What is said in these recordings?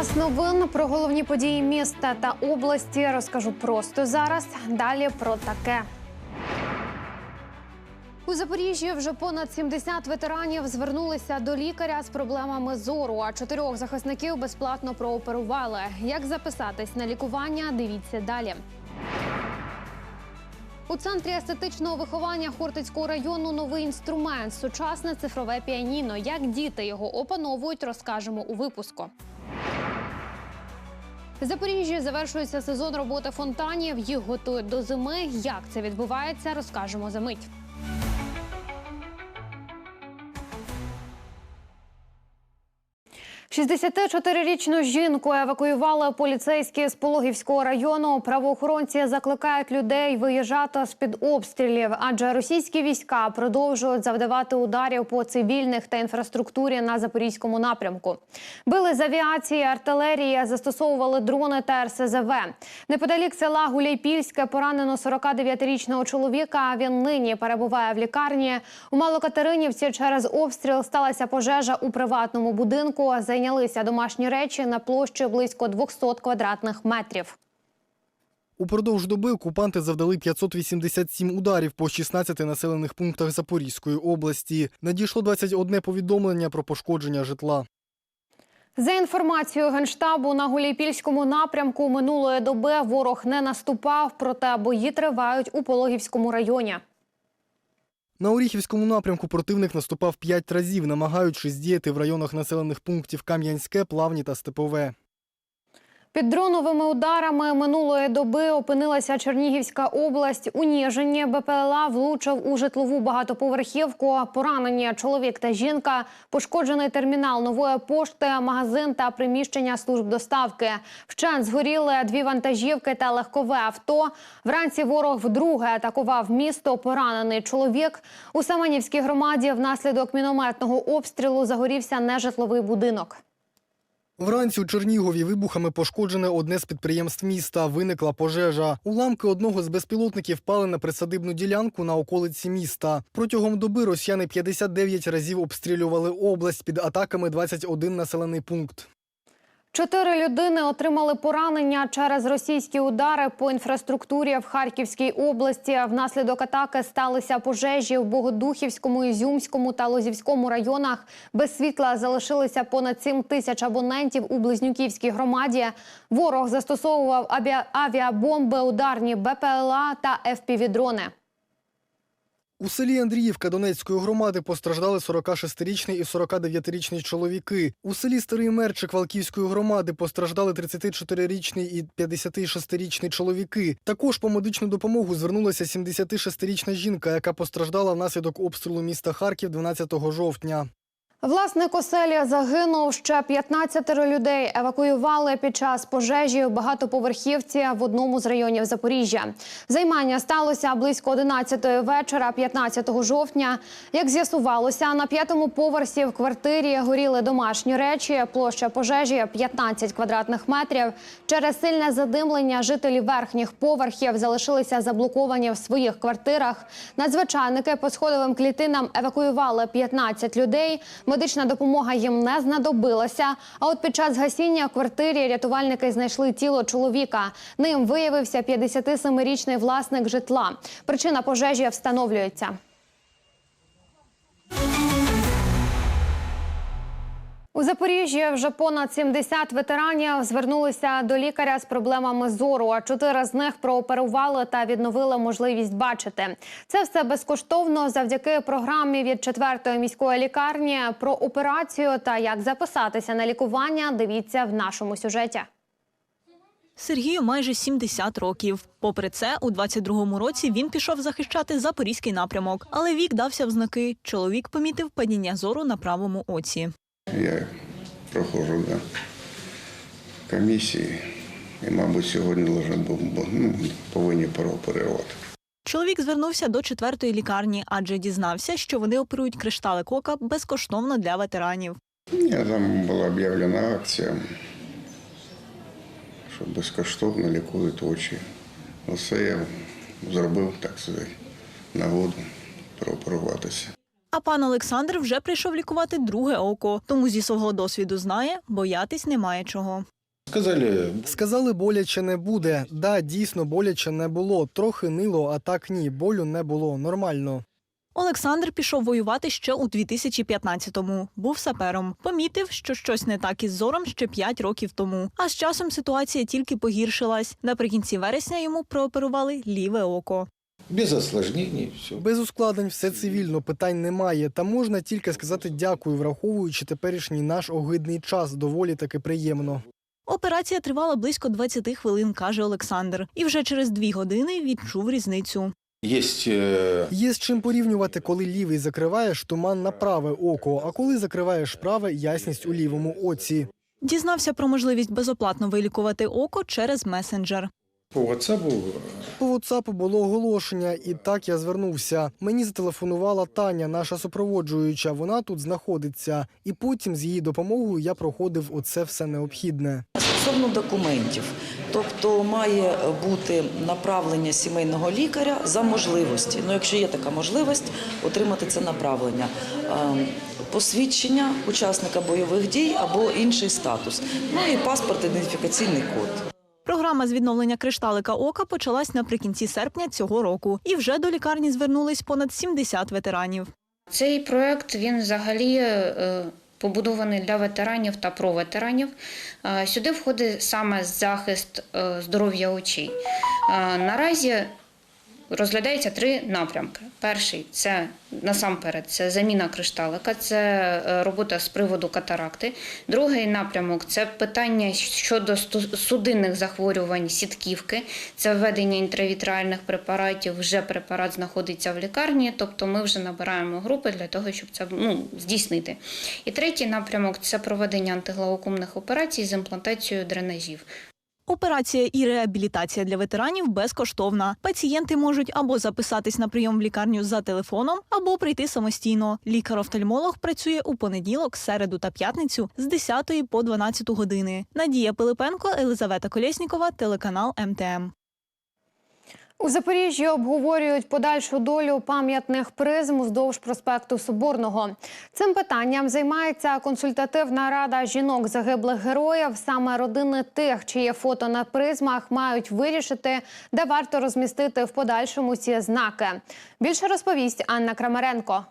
Час новин про головні події міста та області розкажу просто зараз. Далі про таке. У Запоріжжі вже понад 70 ветеранів звернулися до лікаря з проблемами зору. А чотирьох захисників безплатно прооперували. Як записатись на лікування? Дивіться далі. У центрі естетичного виховання Хортицького району новий інструмент сучасне цифрове піаніно. Як діти його опановують, розкажемо у випуску. В Запоріжжі завершується сезон роботи фонтанів. Їх готують до зими. Як це відбувається, розкажемо за мить. – 64-річну жінку евакуювали поліцейські з Пологівського району. Правоохоронці закликають людей виїжджати з під обстрілів, адже російські війська продовжують завдавати ударів по цивільних та інфраструктурі на запорізькому напрямку. Били з авіації, артилерії, застосовували дрони та РСЗВ. Неподалік села Гуляйпільське поранено 49-річного чоловіка. Він нині перебуває в лікарні. У Малокатеринівці через обстріл сталася пожежа у приватному будинку. Зайнялися домашні речі на площі близько 200 квадратних метрів. Упродовж доби окупанти завдали 587 ударів по 16 населених пунктах Запорізької області. Надійшло 21 повідомлення про пошкодження житла. За інформацією генштабу на Гуляйпільському напрямку минулої доби ворог не наступав, проте бої тривають у Пологівському районі. На Оріхівському напрямку противник наступав п'ять разів, намагаючись діяти в районах населених пунктів Кам'янське, Плавні та Степове. Під дроновими ударами минулої доби опинилася Чернігівська область. У Ніжині БПЛА влучив у житлову багатоповерхівку. Поранені чоловік та жінка, пошкоджений термінал нової пошти, магазин та приміщення служб доставки. Вщент згоріли дві вантажівки та легкове авто. Вранці ворог вдруге атакував місто. Поранений чоловік у Семенівській громаді внаслідок мінометного обстрілу загорівся нежитловий будинок. Вранці у Чернігові вибухами пошкоджене одне з підприємств міста. Виникла пожежа. Уламки одного з безпілотників впали на присадибну ділянку на околиці міста. Протягом доби росіяни 59 разів обстрілювали область під атаками 21 населений пункт. Чотири людини отримали поранення через російські удари по інфраструктурі в Харківській області. Внаслідок атаки сталися пожежі в Богодухівському, Ізюмському та Лозівському районах. Без світла залишилися понад 7 тисяч абонентів у Близнюківській громаді. Ворог застосовував авіа- авіабомби, ударні БПЛА та ФПВ-дрони. У селі Андріївка Донецької громади постраждали 46-річний і 49-річний чоловіки. У селі Старий Мерчик Валківської громади постраждали 34-річний і 56-річний чоловіки. Також по медичну допомогу звернулася 76-річна жінка, яка постраждала внаслідок обстрілу міста Харків 12 жовтня. Власник оселі загинув. Ще 15 людей евакуювали під час пожежі в багатоповерхівці в одному з районів Запоріжжя. Займання сталося близько 11 вечора, 15 жовтня. Як з'ясувалося, на п'ятому поверсі в квартирі горіли домашні речі. Площа пожежі 15 квадратних метрів. Через сильне задимлення жителі верхніх поверхів залишилися заблоковані в своїх квартирах. Надзвичайники по сходовим клітинам евакуювали 15 людей. Медична допомога їм не знадобилася. А от під час гасіння в квартирі рятувальники знайшли тіло чоловіка. Ним виявився 57-річний власник житла. Причина пожежі встановлюється. У Запоріжжі вже понад 70 ветеранів звернулися до лікаря з проблемами зору. А чотири з них прооперували та відновили можливість бачити. Це все безкоштовно завдяки програмі від 4-ї міської лікарні. Про операцію та як записатися на лікування. Дивіться в нашому сюжеті. Сергію майже 70 років. Попри це, у 22-му році він пішов захищати запорізький напрямок, але вік дався в знаки. Чоловік помітив падіння зору на правому оці. Я проходжу до комісії і, мабуть, сьогодні був, ну, повинні прооперувати. Чоловік звернувся до четвертої лікарні, адже дізнався, що вони оперують кришталик ока безкоштовно для ветеранів. Я там була об'явлена акція, що безкоштовно лікують очі. Оце я зробив, так сказати, нагоду прооперуватися. А пан Олександр вже прийшов лікувати друге око, тому зі свого досвіду знає, боятись немає чого. Сказали, Сказали, боляче не буде. Да, дійсно, боляче не було. Трохи нило, а так ні, болю не було. Нормально. Олександр пішов воювати ще у 2015-му. Був сапером. Помітив, що щось не так із зором ще 5 років тому. А з часом ситуація тільки погіршилась. Наприкінці вересня йому прооперували ліве око. Без осложнений, все. Без ускладнень все цивільно, питань немає. Та можна тільки сказати дякую, враховуючи теперішній наш огидний час. Доволі таки приємно. Операція тривала близько 20 хвилин, каже Олександр. І вже через дві години відчув різницю. Есть э, Є з чим порівнювати, коли лівий закриваєш туман на праве око, а коли закриваєш праве ясність у лівому оці. Дізнався про можливість безоплатно вилікувати око через месенджер. По WhatsApp По WhatsApp було оголошення, і так я звернувся. Мені зателефонувала Таня, наша супроводжуюча. Вона тут знаходиться. І потім з її допомогою я проходив оце все необхідне. Стосовно документів, тобто має бути направлення сімейного лікаря за можливості. Ну, якщо є така можливість, отримати це направлення. Е, Посвідчення учасника бойових дій або інший статус. Ну і паспорт, ідентифікаційний код. Програма з відновлення кришталика ока почалась наприкінці серпня цього року, і вже до лікарні звернулись понад 70 ветеранів. Цей проект він взагалі е, побудований для ветеранів та про ветеранів. Е, Сюди входить саме захист е, здоров'я очей. Наразі розглядається три напрямки. Перший це насамперед це заміна кришталика, це е, робота з приводу катаракти. Другий напрямок це питання щодо судинних захворювань сітківки, це введення інтравітральних препаратів. Вже препарат знаходиться в лікарні, тобто ми вже набираємо групи для того, щоб це ну, здійснити. І третій напрямок це проведення антиглаукомних операцій з імплантацією дренажів. Операція і реабілітація для ветеранів безкоштовна. Пацієнти можуть або записатись на прийом в лікарню за телефоном, або прийти самостійно. Лікар-офтальмолог працює у понеділок, середу та п'ятницю з 10 по 12 години. Надія Пилипенко, Елизавета Колєснікова, телеканал МТМ. У Запоріжжі обговорюють подальшу долю пам'ятних призм уздовж проспекту Соборного. Цим питанням займається консультативна рада жінок загиблих героїв. Саме родини тих, чиє фото на призмах мають вирішити, де варто розмістити в подальшому ці знаки. Більше розповість Анна Крамаренко.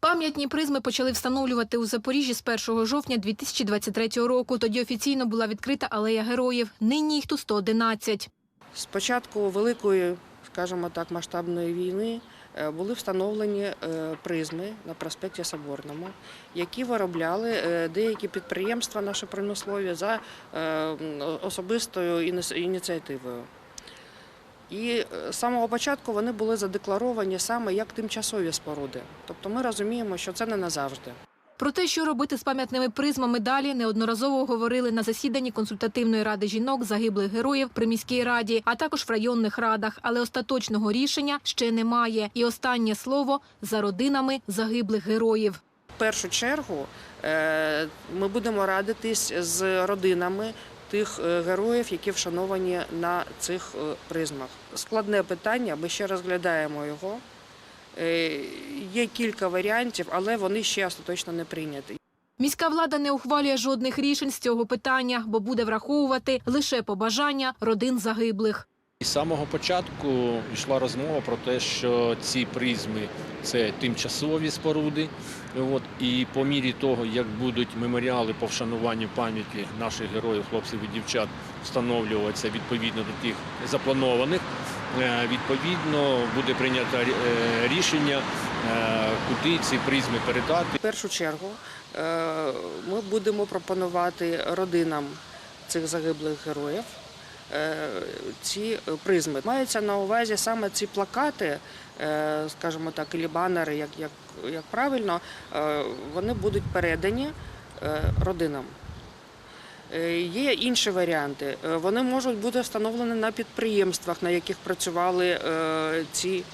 Пам'ятні призми почали встановлювати у Запоріжжі з 1 жовтня 2023 року. Тоді офіційно була відкрита алея героїв. Нині їх тут 111. З початку великої, скажімо так, масштабної війни е, були встановлені е, призми на проспекті Соборному, які виробляли е, деякі підприємства наші промислові за особистою ініціативою. І з самого початку вони були задекларовані саме як тимчасові споруди. Тобто ми розуміємо, що це не назавжди. Про те, що робити з пам'ятними призмами далі, неодноразово говорили на засіданні консультативної ради жінок загиблих героїв при міській раді, а також в районних радах. Але остаточного рішення ще немає. І останнє слово за родинами загиблих героїв. В першу чергу е, ми будемо радитись з родинами тих е, героїв, які вшановані на цих е, призмах. Складне питання, ми ще розглядаємо його. Е, Є кілька варіантів, але вони ще остаточно не прийняті. Міська влада не ухвалює жодних рішень з цього питання, бо буде враховувати лише побажання родин загиблих. З самого початку йшла розмова про те, що ці призми це тимчасові споруди. От, і по мірі того, як будуть меморіали по вшануванню пам'яті наших героїв, хлопців і дівчат встановлюватися відповідно до тих запланованих, е, відповідно буде прийнято е, рішення, е, куди ці призми передати. В першу чергу ми будемо пропонувати родинам цих загиблих героїв ці призми. Мається на увазі саме ці плакати, е, скажімо так, і банери, як, як, як правильно, е, вони будуть передані е, родинам. Е, Є інші варіанти. Е, Вони можуть бути встановлені на підприємствах, на яких працювали е, ці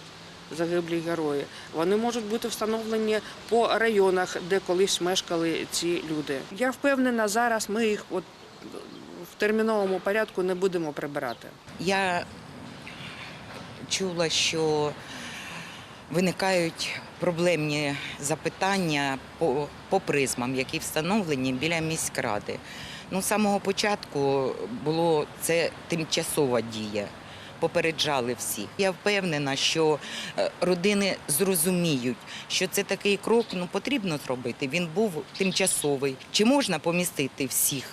загиблі герої. Вони можуть бути встановлені по районах, де колись мешкали ці люди. Я впевнена, зараз ми їх от в терміновому порядку не будемо прибирати. Я чула, що виникають проблемні запитання по, по призмам, які встановлені біля міськради. Ну, з самого початку було це тимчасова дія. Попереджали всі. Я впевнена, що е, родини зрозуміють, що це такий крок ну, потрібно зробити. Він був тимчасовий. Чи можна помістити всіх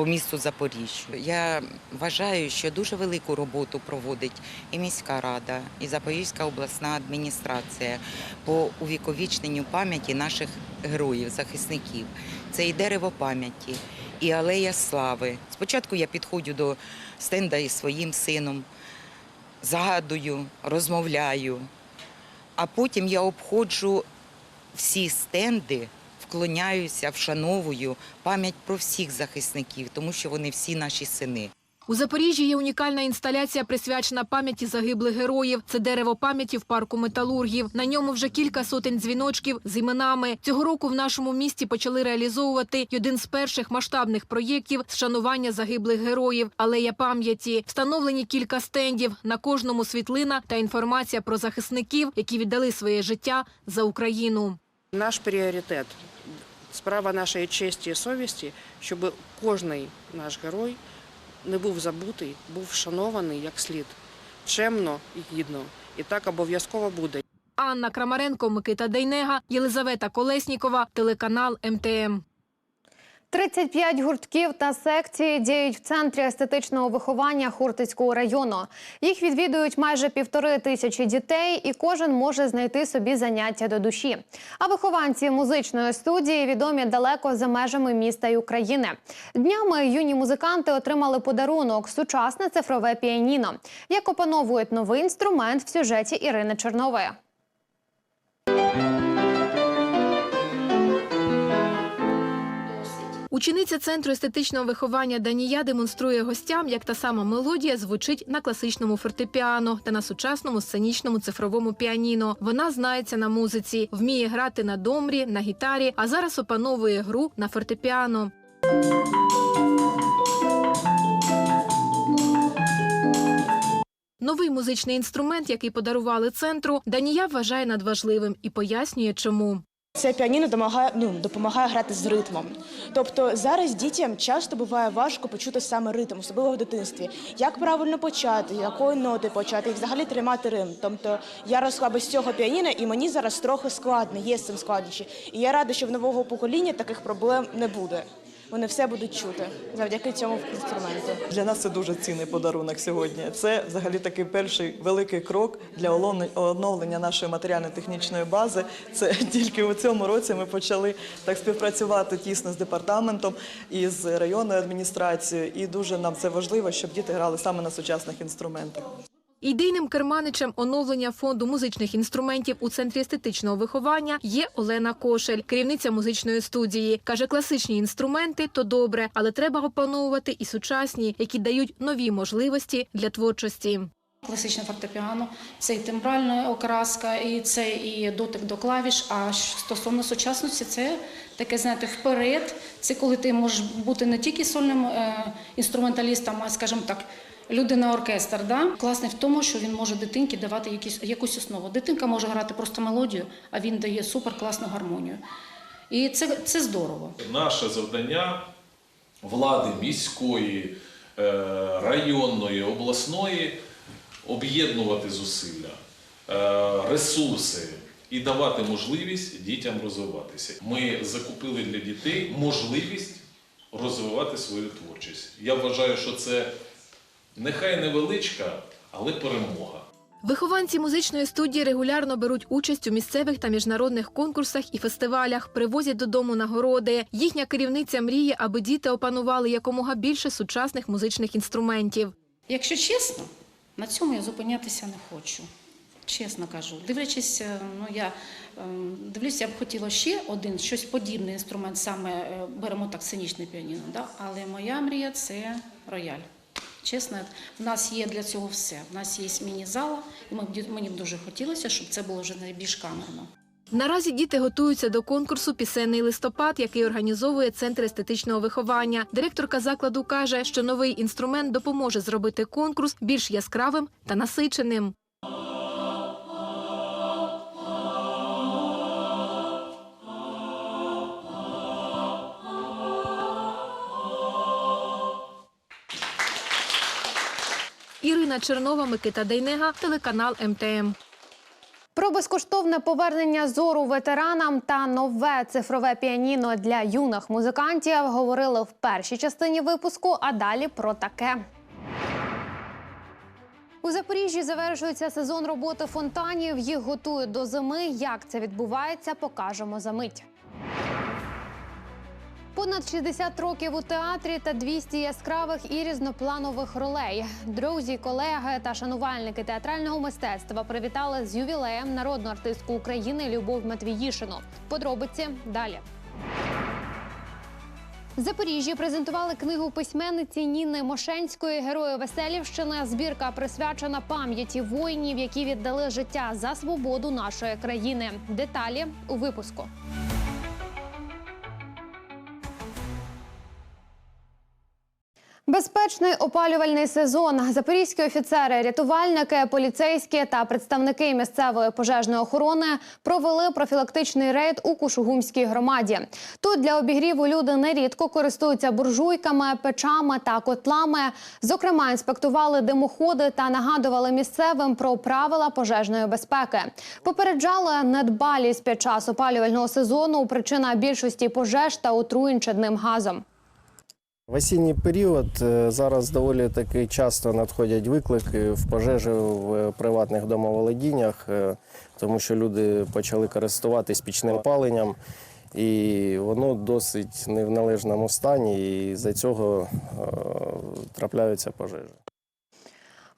по місту Запоріжжя? Я вважаю, що дуже велику роботу проводить і міська рада, і Запорізька обласна адміністрація по увіковічненню пам'яті наших героїв, захисників. Це і дерево пам'яті, і алея слави. Спочатку я підходжу до стенда із своїм сином, згадую, розмовляю, а потім я обходжу всі стенди, вклоняюся, вшановую пам'ять про всіх захисників, тому що вони всі наші сини. У Запоріжжі є унікальна інсталяція, присвячена пам'яті загиблих героїв. Це дерево пам'яті в парку металургів. На ньому вже кілька сотень дзвіночків з іменами. Цього року в нашому місті почали реалізовувати один з перших масштабних проєктів з шанування загиблих героїв. Алея пам'яті. Встановлені кілька стендів. На кожному світлина та інформація про захисників, які віддали своє життя за Україну. Наш пріоритет, справа нашої честі і совісті, щоб кожний наш герой не був забутий, був вшанований як слід, чемно і гідно. І так обов'язково буде. Анна Крамаренко, Микита Дейнега, Єлизавета Колеснікова, телеканал МТМ. 35 гуртків та секцій діють в центрі естетичного виховання Хортицького району. Їх відвідують майже півтори тисячі дітей, і кожен може знайти собі заняття до душі. А вихованці музичної студії відомі далеко за межами міста й України. Днями юні музиканти отримали подарунок сучасне цифрове піаніно. Як опановують новий інструмент в сюжеті Ірини Чернової. Учениця центру естетичного виховання Данія демонструє гостям, як та сама мелодія звучить на класичному фортепіано та на сучасному сценічному цифровому піаніно. Вона знається на музиці, вміє грати на домрі, на гітарі, а зараз опановує гру на фортепіано. Новий музичний інструмент, який подарували центру, Данія вважає надважливим і пояснює, чому. Це піаніно допомагає, ну, допомагає грати з ритмом. Тобто зараз дітям часто буває важко почути саме ритм, особливо в дитинстві. Як правильно почати, якої ноти почати, і взагалі тримати ритм. Тобто я росла без цього піаніно, і мені зараз трохи складно, є з цим складнощі. І я рада, що в нового покоління таких проблем не буде. Вони все будуть чути завдяки цьому інструменту. Для нас це дуже цінний подарунок сьогодні. Це взагалі такий перший великий крок для оновлення нашої матеріально-технічної бази. Це тільки у цьому році ми почали так співпрацювати тісно з департаментом і з районною адміністрацією. І дуже нам це важливо, щоб діти грали саме на сучасних інструментах. Ідейним керманичем оновлення фонду музичних інструментів у центрі естетичного виховання є Олена Кошель, керівниця музичної студії. Каже, класичні інструменти то добре, але треба опановувати і сучасні, які дають нові можливості для творчості. Класичне фортепіано це і тембральна окраска, і це і дотик до клавіш. А стосовно сучасності, це таке, знаєте, вперед. Це коли ти можеш бути не тільки сольним е, інструменталістом, а скажімо так. Людина оркестр, да? класний в тому, що він може дитинці давати якісь, якусь основу. Дитинка може грати просто мелодію, а він дає супер класну гармонію. І це, це здорово. Наше завдання влади міської, е, районної, обласної об'єднувати зусилля, е, ресурси і давати можливість дітям розвиватися. Ми закупили для дітей можливість розвивати свою творчість. Я вважаю, що це нехай невеличка, але перемога. Вихованці музичної студії регулярно беруть участь у місцевих та міжнародних конкурсах і фестивалях, привозять додому нагороди. Їхня керівниця мріє, аби діти опанували якомога більше сучасних музичних інструментів. Якщо чесно, на цьому я зупинятися не хочу. Чесно кажу, дивлячись, е, ну я е, дивлюся, я б хотіла ще один щось подібний інструмент, саме е, беремо так сценічне піаніно. Да? Але моя мрія це рояль. Чесно, в нас є для цього все. В нас є міні-зала, і мені б дуже хотілося, щоб це було вже найбільш камерно. Наразі діти готуються до конкурсу Пісенний листопад, який організовує центр естетичного виховання. Директорка закладу каже, що новий інструмент допоможе зробити конкурс більш яскравим та насиченим. Ірина Чернова, Микита Дейнега, телеканал МТМ. Про безкоштовне повернення зору ветеранам та нове цифрове піаніно для юних музикантів говорили в першій частині випуску. А далі про таке. У Запоріжжі завершується сезон роботи фонтанів. Їх готують до зими. Як це відбувається, покажемо за мить. Понад 60 років у театрі та 200 яскравих і різнопланових ролей. Друзі, колеги та шанувальники театрального мистецтва привітали з ювілеєм народну артистку України Любов Матвіїшину. Подробиці далі. В Запоріжжі презентували книгу письменниці Ніни Мошенської Герої Веселівщини. Збірка присвячена пам'яті воїнів, які віддали життя за свободу нашої країни. Деталі у випуску. Безпечний опалювальний сезон. Запорізькі офіцери, рятувальники, поліцейські та представники місцевої пожежної охорони провели профілактичний рейд у Кушугумській громаді. Тут для обігріву люди нерідко користуються буржуйками, печами та котлами. Зокрема, інспектували димоходи та нагадували місцевим про правила пожежної безпеки. Попереджали недбалість під час опалювального сезону. Причина більшості пожеж та отруєнь чадним газом. В осінній період е, зараз доволі таки часто надходять виклики в пожежі в приватних домоволодіннях, е, тому що люди почали користуватись пічним опаленням, і воно досить не в належному стані, і за цього е, трапляються пожежі.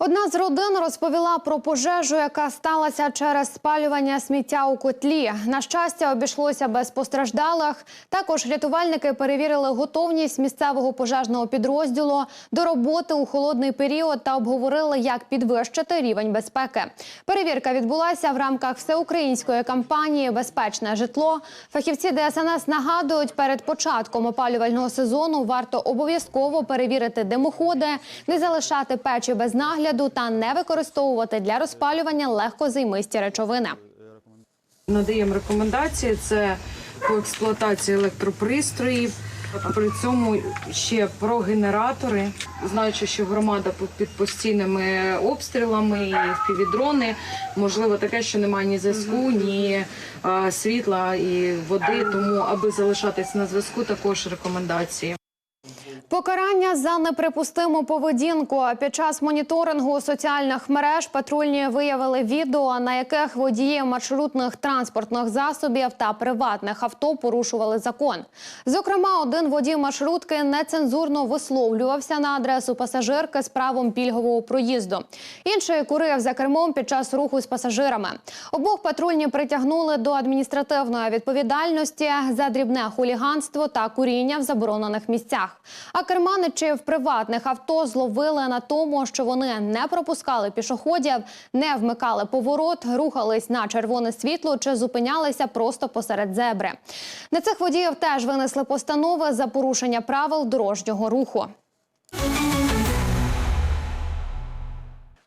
Одна з родин розповіла про пожежу, яка сталася через спалювання сміття у котлі. На щастя, обійшлося без постраждалих. Також рятувальники перевірили готовність місцевого пожежного підрозділу до роботи у холодний період та обговорили, як підвищити рівень безпеки. Перевірка відбулася в рамках всеукраїнської кампанії Безпечне житло. Фахівці ДСНС нагадують, перед початком опалювального сезону варто обов'язково перевірити димоходи, не залишати печі без нагляду та не використовувати для розпалювання легкозаймисті речовини. Надаємо рекомендації це по експлуатації електропристроїв. А при цьому ще про генератори, знаючи, що громада під- під постійними обстрілами і впівдрони, можливо таке, що немає ні зв'язку, ні світла і води. Тому, аби залишатись на зв'язку, також рекомендації. Покарання за неприпустиму поведінку під час моніторингу соціальних мереж патрульні виявили відео, на яких водії маршрутних транспортних засобів та приватних авто порушували закон. Зокрема, один водій маршрутки нецензурно висловлювався на адресу пасажирки з правом пільгового проїзду. Інший курив за кермом під час руху з пасажирами. Обох патрульні притягнули до адміністративної відповідальності за дрібне хуліганство та куріння в заборонених місцях. А керманичі в приватних авто зловили на тому, що вони не пропускали пішоходів, не вмикали поворот, рухались на червоне світло чи зупинялися просто посеред зебри. На цих водіїв теж винесли постанови за порушення правил дорожнього руху.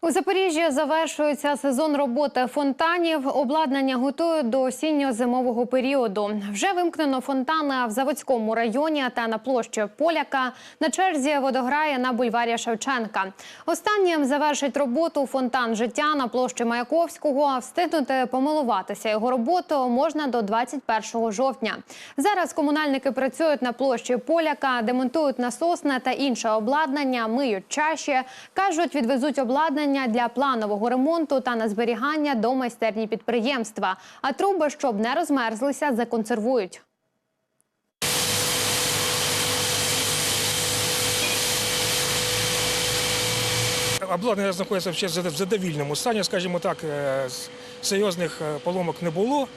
У Запоріжжі завершується сезон роботи фонтанів. Обладнання готують до осінньо-зимового періоду. Вже вимкнено фонтани в Заводському районі та на площі Поляка. На черзі водограє на бульварі Шевченка. Останнім завершить роботу фонтан життя на площі Маяковського. Встигнути помилуватися його роботу можна до 21 жовтня. Зараз комунальники працюють на площі Поляка, демонтують насосне та інше обладнання, миють чаші. кажуть, відвезуть обладнання для планового ремонту та на зберігання до майстерні підприємства. А труби, щоб не розмерзлися, законсервують. Обладнання знаходиться в задовільному стані, скажімо так, е, серйозних е, поломок не було.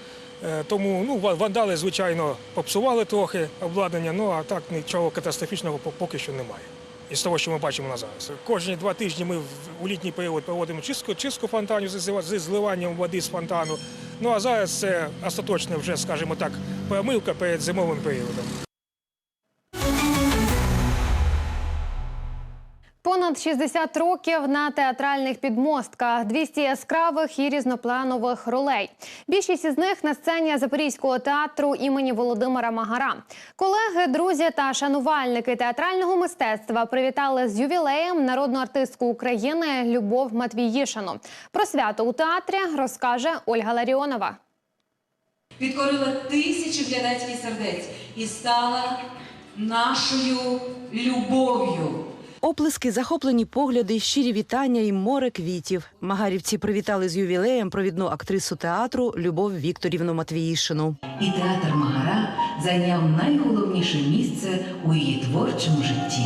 Е, Тому ну, вандали, звичайно, попсували трохи обладнання, ну а так нічого катастрофічного поки що немає. Із того, що ми бачимо на зараз. Кожні два тижні ми у літній період проводимо чистку, чистку фонтанів зі зливанням води з фонтану. Ну а зараз це остаточна вже, скажімо так, промивка перед зимовим періодом. Понад Понад 60 років на театральних підмостках, 200 яскравих і різнопланових ролей. Більшість із них на сцені Запорізького театру імені Володимира Магара. Колеги, друзі та шанувальники театрального мистецтва привітали з ювілеєм народну артистку України Любов Матвіїшину. Про свято у театрі розкаже Ольга Ларіонова. підкорила тисячі глядацьких сердець і стала нашою любов'ю. Оплески, захоплені погляди, щирі вітання і море квітів. Магарівці привітали з ювілеєм провідну актрису театру Любов Вікторівну Матвіїшину. І театр Магара зайняв найголовніше місце у її творчому житті.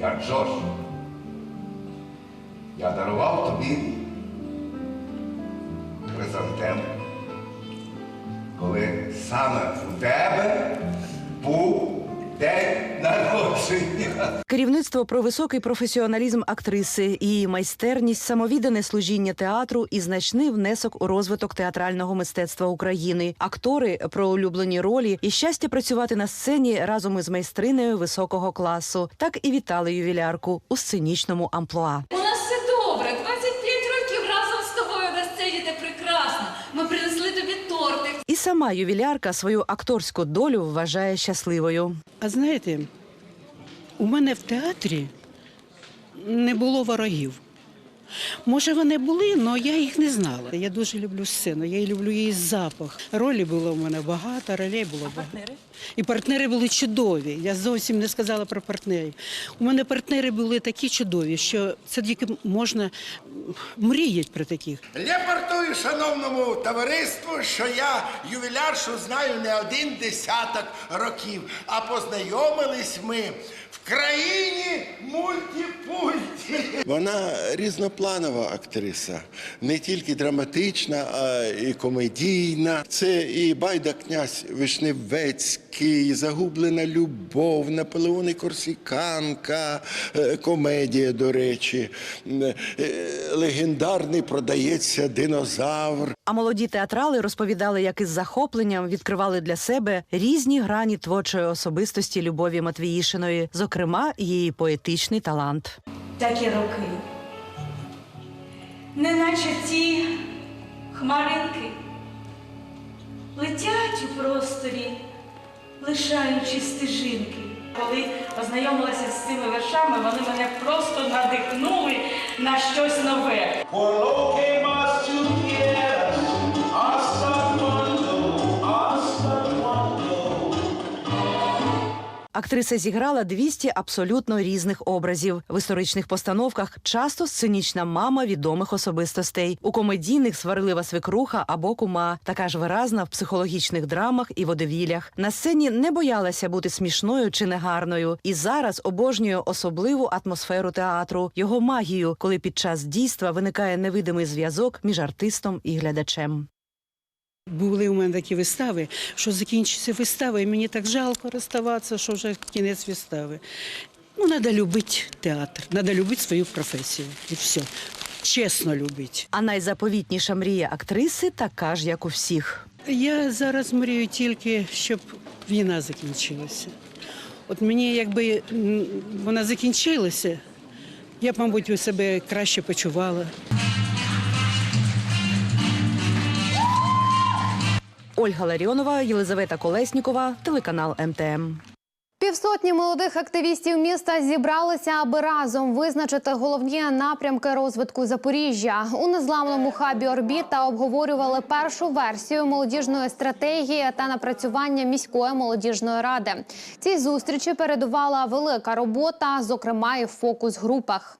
Я Джош. Я дарував тобі хризантем, коли саме у тебе був день народження. Керівництво про високий професіоналізм актриси, її майстерність, самовіддане служіння театру і значний внесок у розвиток театрального мистецтва України. Актори про улюблені ролі і щастя працювати на сцені разом із майстринею високого класу. Так і вітали ювілярку у сценічному амплуа. У нас все добре. 25 років разом з тобою на сцені ти прекрасно. Ми принесли тобі тортик. І сама ювілярка свою акторську долю вважає щасливою. А знаєте, у мене в театрі не було ворогів. Може, вони були, але я їх не знала. Я дуже люблю сцену, я люблю її запах. Ролі було в мене багато, ролей було багато. І партнери були чудові. Я зовсім не сказала про партнерів. У мене партнери були такі чудові, що це тільки можна мріяти про таких. Репортую шановному товариству, що я ювіляршу знаю не один десяток років, а познайомились ми в країні мультипульті. Вона різнопланова актриса, не тільки драматична, а і комедійна. Це і Байда князь Вишневецький, Загублена любов, Наполеон і Корсіканка, е, комедія, до речі, е, легендарний продається динозавр. А молоді театрали розповідали, як із захопленням відкривали для себе різні грані творчої особистості Любові Матвіїшиної, зокрема, її поетичний талант. такі роки. Неначе ті хмаринки летять у просторі, лишаючи стежинки. Коли познайомилася з цими вершами, вони мене просто надихнули на щось нове. Актриса зіграла 200 абсолютно різних образів в історичних постановках. Часто сценічна мама відомих особистостей у комедійних сварлива свекруха або кума, така ж виразна в психологічних драмах і водевілях. На сцені не боялася бути смішною чи негарною, і зараз обожнює особливу атмосферу театру, його магію, коли під час дійства виникає невидимий зв'язок між артистом і глядачем. Були у мене такі вистави, що закінчиться вистава, і мені так жалко розставатися, що вже кінець вистави. Ну, треба любити театр, треба любити свою професію. І все. Чесно любити. А найзаповітніша мрія актриси така ж, як у всіх. Я зараз мрію тільки, щоб війна закінчилася. От мені, якби вона закінчилася, я б, мабуть, у себе краще почувала. Ольга Ларіонова, Єлизавета Колеснікова, телеканал МТМ. Півсотні молодих активістів міста зібралися, аби разом визначити головні напрямки розвитку Запоріжжя. У незламному хабі орбіта обговорювали першу версію молодіжної стратегії та напрацювання міської молодіжної ради. Цій зустрічі передувала велика робота, зокрема і в фокус-групах.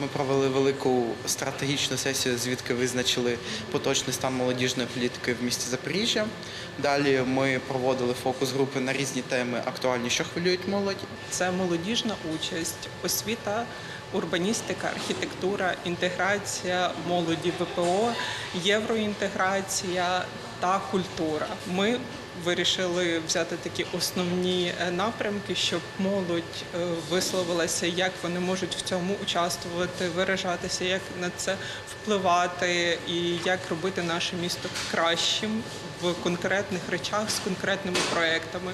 Ми провели велику стратегічну сесію, звідки визначили поточний стан молодіжної політики в місті Запоріжжя. Далі ми проводили фокус-групи на різні теми актуальні, що хвилюють молодь. Це молодіжна участь, освіта, урбаністика, архітектура, інтеграція молоді ВПО, євроінтеграція та культура. Ми вирішили взяти такі основні е, напрямки, щоб молодь е, висловилася, як вони можуть в цьому участвувати, виражатися, як на це впливати і як робити наше місто кращим в конкретних речах з конкретними проектами.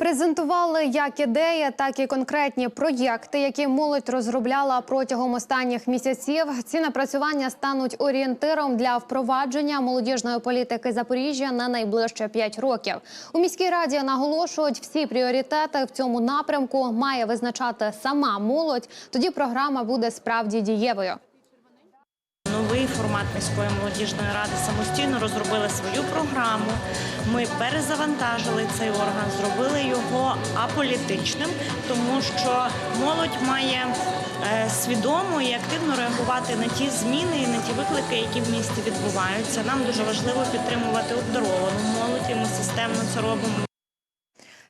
Презентували як ідеї, так і конкретні проєкти, які молодь розробляла протягом останніх місяців. Ці напрацювання стануть орієнтиром для впровадження молодіжної політики Запоріжжя на найближче 5 років. У міській раді наголошують, всі пріоритети в цьому напрямку має визначати сама молодь. Тоді програма буде справді дієвою. Формат міської молодіжної ради самостійно розробили свою програму. Ми перезавантажили цей орган, зробили його аполітичним, тому що молодь має е, свідомо і активно реагувати на ті зміни і на ті виклики, які в місті відбуваються. Нам дуже важливо підтримувати обдаровану молодь, і ми системно це робимо.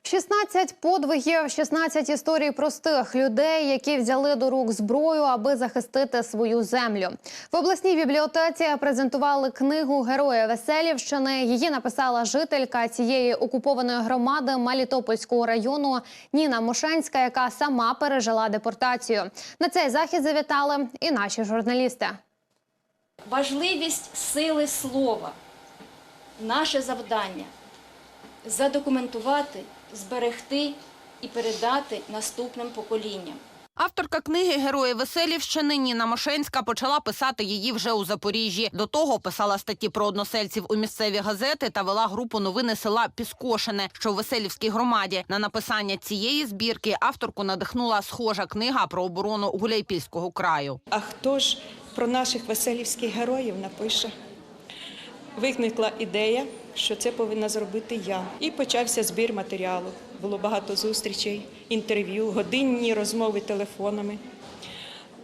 16 подвигів, 16 історій простих людей, які взяли до рук зброю, аби захистити свою землю. В обласній бібліотеці презентували книгу Герої Веселівщини. Її написала жителька цієї окупованої громади Мелітопольського району Ніна Мошенська, яка сама пережила депортацію. На цей захід завітали і наші журналісти. Важливість сили слова. Наше завдання задокументувати, зберегти і передати наступним поколінням. Авторка книги Герої Веселівщини Ніна Мошенська почала писати її вже у Запоріжжі. До того писала статті про односельців у місцеві газети та вела групу новини села Піскошине, що в Веселівській громаді. На написання цієї збірки авторку надихнула схожа книга про оборону Гуляйпільського краю. А хто ж про наших веселівських героїв напише? Виникла ідея, що це повинна зробити я. І почався збір матеріалу. Було багато зустрічей, інтерв'ю, годинні розмови телефонами.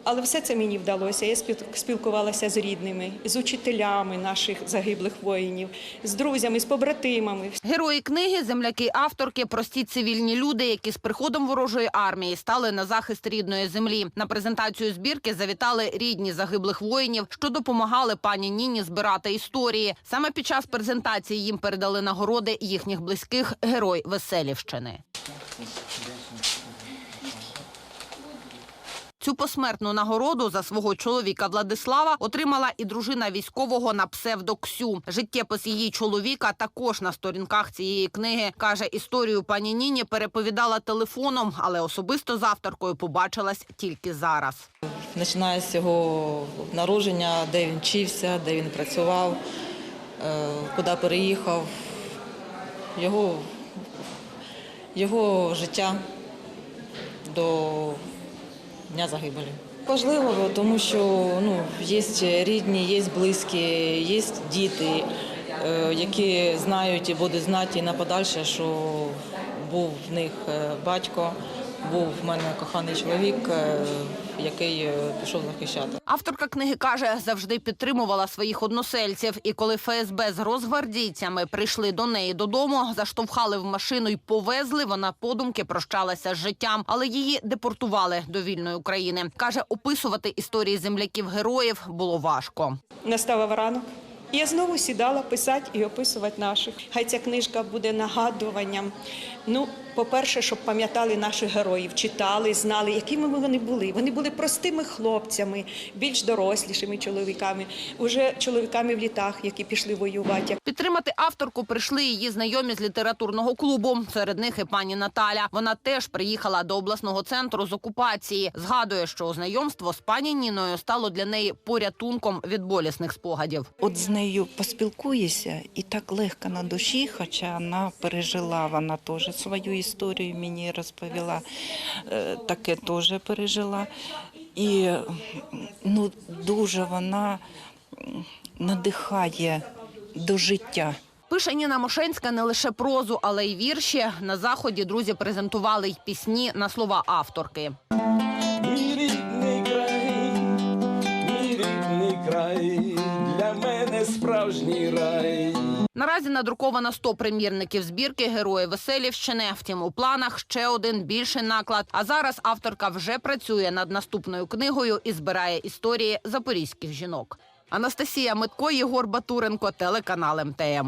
Але все це мені вдалося. Я спіл- спілкувалася з рідними, з учителями наших загиблих воїнів, з друзями, з побратимами. Герої книги, земляки авторки, прості цивільні люди, які з приходом ворожої армії стали на захист рідної землі. На презентацію збірки завітали рідні загиблих воїнів, що допомагали пані Ніні збирати історії. Саме під час презентації їм передали нагороди їхніх близьких герой Веселівщини. Цю посмертну нагороду за свого чоловіка Владислава отримала і дружина військового на псевдо Ксю. Життєпис її чоловіка також на сторінках цієї книги каже, історію пані Ніні переповідала телефоном, але особисто з авторкою побачилась тільки зараз. Починає з його народження, де він вчився, де він працював, е, куди переїхав, його, його життя до дня загибелі. Важливо, тому що ну, є рідні, є близькі, є діти, е, які знають і будуть знати і на подальше, що був в них е, батько, був в мене коханий чоловік, е, який е, пішов захищати. Авторка книги каже, завжди підтримувала своїх односельців. І коли ФСБ з розгвардійцями прийшли до неї додому, заштовхали в машину й повезли. Вона подумки прощалася з життям, але її депортували до вільної України. каже, описувати історії земляків героїв було важко. Настав ранок. І я знову сідала писати і описувати наших. Хай ця книжка буде нагадуванням. Ну, по-перше, щоб пам'ятали наших героїв, читали, знали, якими вони були. Вони були простими хлопцями, більш дорослішими чоловіками, уже чоловіками в літах, які пішли воювати. Підтримати авторку прийшли її знайомі з літературного клубу. Серед них і пані Наталя. Вона теж приїхала до обласного центру з окупації. Згадує, що знайомство з пані Ніною стало для неї порятунком від болісних спогадів. От з нею поспілкуєшся і так легко на душі, хоча вона пережила, вона теж свою історію мені розповіла, е, таке теж пережила. І ну, дуже вона надихає до життя. Пише Ніна Мошенська не лише прозу, але й вірші. На заході друзі презентували й пісні на слова авторки. Мій рідний край, мій рідний край, для мене справжній рай. Наразі надруковано 100 примірників збірки Герої Веселівщини. Втім, у планах ще один більший наклад. А зараз авторка вже працює над наступною книгою і збирає історії запорізьких жінок. Анастасія Митко, Єгор Батуренко, телеканал МТМ.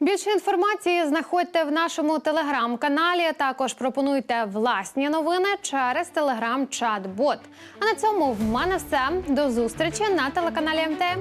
Більше інформації знаходьте в нашому телеграм-каналі. Також пропонуйте власні новини через телеграм-чат-бот. А на цьому в мене все. До зустрічі на телеканалі МТМ.